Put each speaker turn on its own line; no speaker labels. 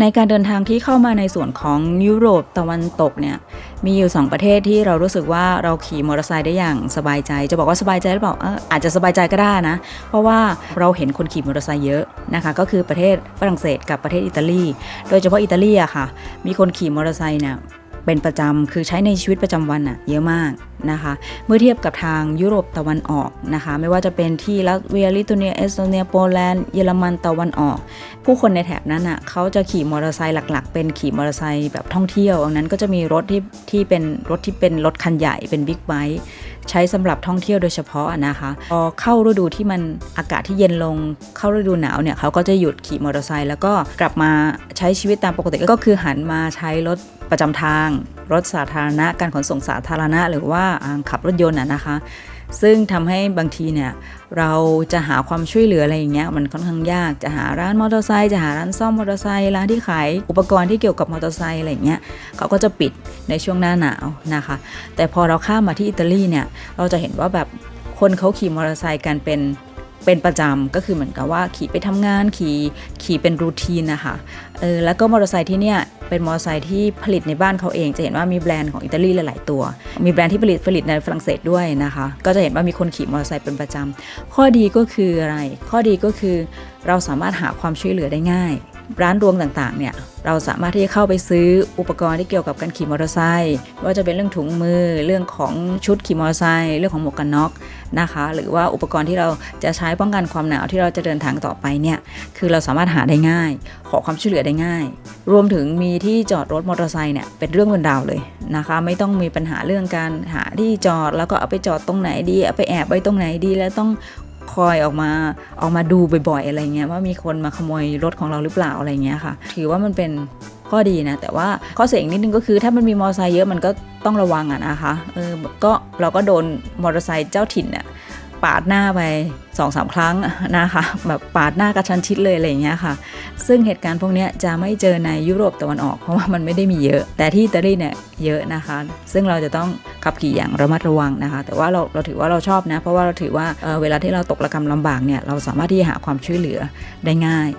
ในการเดินทางที่เข้ามาในส่วนของยุโรปตะวันตกเนี่ยมีอยู่ 2 ประเทศที่เรารู้สึกว่าเราขี่มอเตอร์ไซค์ได้อย่างสบายใจ จะบอกว่าสบายใจหรือเปล่าอาจจะสบายใจก็ได้นะ เพราะว่าเราเห็นคนขี่มอเตอร์ไซค์เยอะนะคะก็คือประเทศฝรั่งเศสกับประเทศอิตาลี โดยเฉพาะอิตาลีอะค่ะ มีคนขี่มอเตอร์ไซค์เนี่ย เป็นประจำคือใช้ในชีวิตประจำวันอะเยอะมากนะคะ เมื่อเทียบกับทางยุโรปตะวันออกนะคะ ไม่ว่าจะเป็นที่ลัตเวียลิทัวเนียเอสโตเนียโปแลนด์เยอรมันตะวันออก ผู้คนในแถบนั้นอะเขาจะขี่มอเตอร์ไซค์หลัก ๆ เป็นขี่มอเตอร์ไซค์แบบท่องเที่ยวดังนั้นก็จะมีรถที่ที่เป็นรถที่เป็นรถคันใหญ่เป็นบิ๊กไบค์ ใช้สำหรับท่องเที่ยวโดยเฉพาะนะคะพอเข้าฤดูที่มันอากาศที่เย็นลง เข้าฤดูหนาวเนี่ยเขาก็จะหยุดขี่มอเตอร์ไซค์แล้วก็กลับมาใช้ชีวิตตามปกติก็คือหันมาใช้รถประจำทาง รถสาธารณะการขนส่งสาธารณะ หรือว่าขับรถยนต์อะนะคะ ซึ่งทำให้บางทีเนี่ยเราจะหาความช่วยเหลืออะไรอย่างเงี้ยมันค่อนข้างยากจะหาร้านมอเตอร์ไซค์จะหาร้านซ่อมมอเตอร์ไซค์ร้านที่ขายอุปกรณ์ที่เกี่ยวกับมอเตอร์ไซค์อะไรอย่างเงี้ยเขาก็จะปิดในช่วงหน้าหนาวนะคะ แต่พอเราข้ามมาที่อิตาลีเนี่ยเราจะเห็นว่าแบบคนเขาขี่มอเตอร์ไซค์กันเป็น เป็นประจำก็คือเหมือนกับว่าขี่ไปทำงานขี่ขี่เป็นรูทีนนะคะเออแล้วก็มอเตอร์ไซค์ที่เนี่ยเป็นมอเตอร์ไซค์ที่ผลิตในบ้านเขาเองจะเห็นว่ามีแบรนด์ของอิตาลีหลาย ๆ ตัว มีแบรนด์ที่ผลิตผลิตในฝรั่งเศสด้วยนะคะ ก็จะเห็นว่ามีคนขี่มอเตอร์ไซค์เป็นประจำข้อดีก็คืออะไร ข้อดีก็คือเราสามารถหาความช่วยเหลือได้ง่าย ร้านรวงต่าง ๆ เนี่ยเราสามารถที่จะเข้าไปซื้ออุปกรณ์ที่เกี่ยวกับการขี่มอเตอร์ไซค์ว่าจะเป็นเรื่องถุงมือเรื่องของชุดขี่มอเตอร์ไซค์เรื่องของหมวกกันน็อก นะคะ หรือว่าอุปกรณ์ที่เราจะใช้ป้องกันความหนาวที่เราจะเดินทางต่อไปเนี่ยคือเราสามารถหาได้ง่าย ขอความช่วยเหลือได้ง่าย รวมถึงมีที่จอดรถมอเตอร์ไซค์เนี่ยเป็นเรื่องบนดาวเลยนะคะ ไม่ต้องมีปัญหาเรื่องการหาที่จอดแล้วก็เอาไปจอดตรงไหนดีเอาไปแอบไว้ตรงไหนดี แล้วต้อง คอยออกมาออกมาดูบ่อยๆอะไรเงี้ยว่ามีคนมาขโมยรถของเราหรือเปล่าอะไรเงี้ยค่ะ ถือว่ามันเป็นข้อดีนะ แต่ว่าข้อเสียอีกนิดนึงก็คือ ถ้ามันมีมอเตอร์ไซค์เยอะมันก็ต้องระวังอะนะคะเออก็เราก็โดนมอเตอร์ไซค์เจ้าถิ่นเนี่ย ปาดหน้าไปสองสามครั้งนะคะแบบปาดหน้ากระชันชิดเลยอะไรอย่างเงี้ยค่ะ ซึ่งเหตุการณ์พวกเนี้ยจะไม่เจอในยุโรปตะวันออก เพราะว่ามันไม่ได้มีเยอะ แต่ที่อิตาลีเนี่ยเยอะนะคะ ซึ่งเราจะต้องขับขี่อย่างระมัดระวังนะคะ แต่ว่าเราเราถือว่าเราชอบนะ เพราะว่าเราถือว่าเออเวลาที่เราตกระกรรมลำบากเนี่ยเราสามารถที่จะหาความช่วยเหลือได้ง่าย